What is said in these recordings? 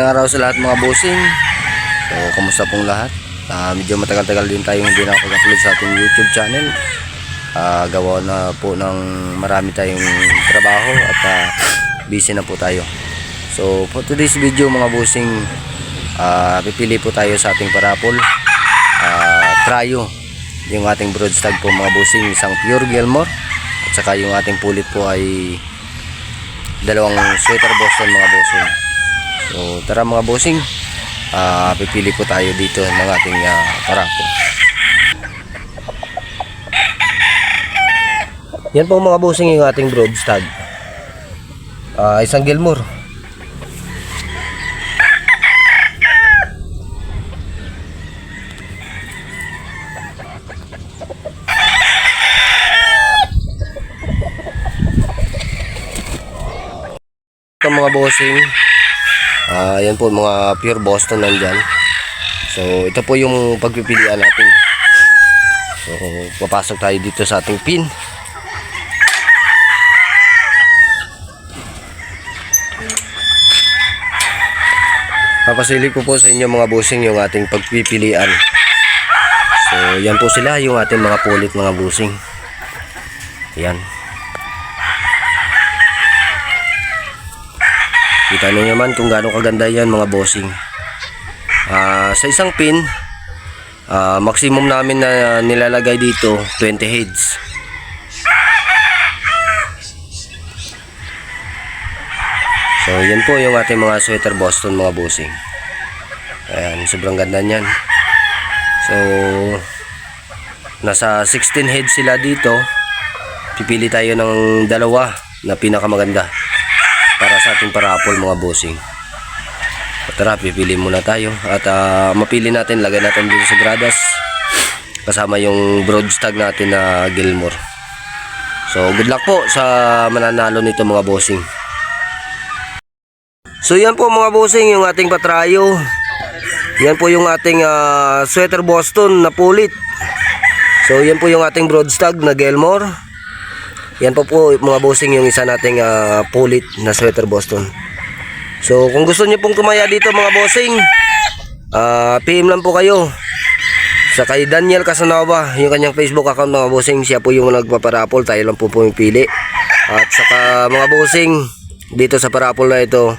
Araw sa lahat mga bossing. So, kamusta pong lahat? Ah, medyo matagal-tagal din tayong hindi nakapag-upload sa ating YouTube channel. Ah, gawa na po ng marami tayong trabaho at ah, busy na po tayo. So, for today's video mga bossing, ah, pipili po tayo sa ating parapol. Ah, tryo, yung ating broadstag po mga bossing, isang pure Gilmore. At saka yung ating pulit po ay dalawang sweater Boston mga bossing. So tara mga bossing, ah pipili po tayo dito ng ating uh, parapo. Yan po mga bossing yung ating broadstag. Ah isang Gilmore. Ito mga bossing, Ah, yan po mga pure Boston nandyan. So, ito po yung pagpipilian natin. So, papasok tayo dito sa ating pin. Papasili ko po sa inyo mga busing yung ating pagpipilian. So, yan po sila yung ating mga pulit mga busing. Yan. Kita nyo naman kung gaano kaganda yan mga bossing. Ah, sa isang pin, ah, maximum namin na nilalagay dito 20 heads. So yan po yung ating mga sweater Boston mga bossing. Ayan, sobrang ganda niyan. So nasa 16 heads sila dito. Pipili tayo ng dalawa na pinakamaganda sa ating parapol mga bossing. Tara, pipili muna tayo at ah, mapili natin, lagay natin dito sa gradas kasama yung broadstag natin na Gilmore. So, good luck po sa mananalo nito mga bossing. So, yan po mga bossing yung ating patrayo. Yan po yung ating ah, sweater Boston na pulit. So, yan po yung ating broadstag na Gilmore. Yan po po mga bossing yung isa nating ah, pulit na sweater Boston. So kung gusto niyo pong tumaya dito mga bossing, ah PM lang po kayo. Sa kay Daniel Casanova, yung kanyang Facebook account mga bossing, siya po yung nagpaparapol, tayo lang po po. At saka mga bossing, dito sa parapol na ito,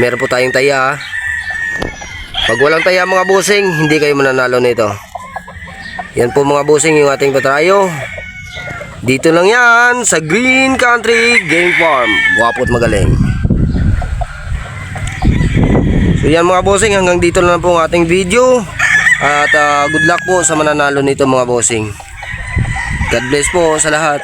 meron po tayong taya. Pag walang taya mga bossing, hindi kayo mananalo nito. Yan po mga bossing yung ating patrayo. Dito lang yan sa Green Country Game Farm. Guwapo at magaling. So yan mga bossing, hanggang dito lang po ang ating video. At ah, good luck po sa mananalo nito mga bossing. God bless po sa lahat.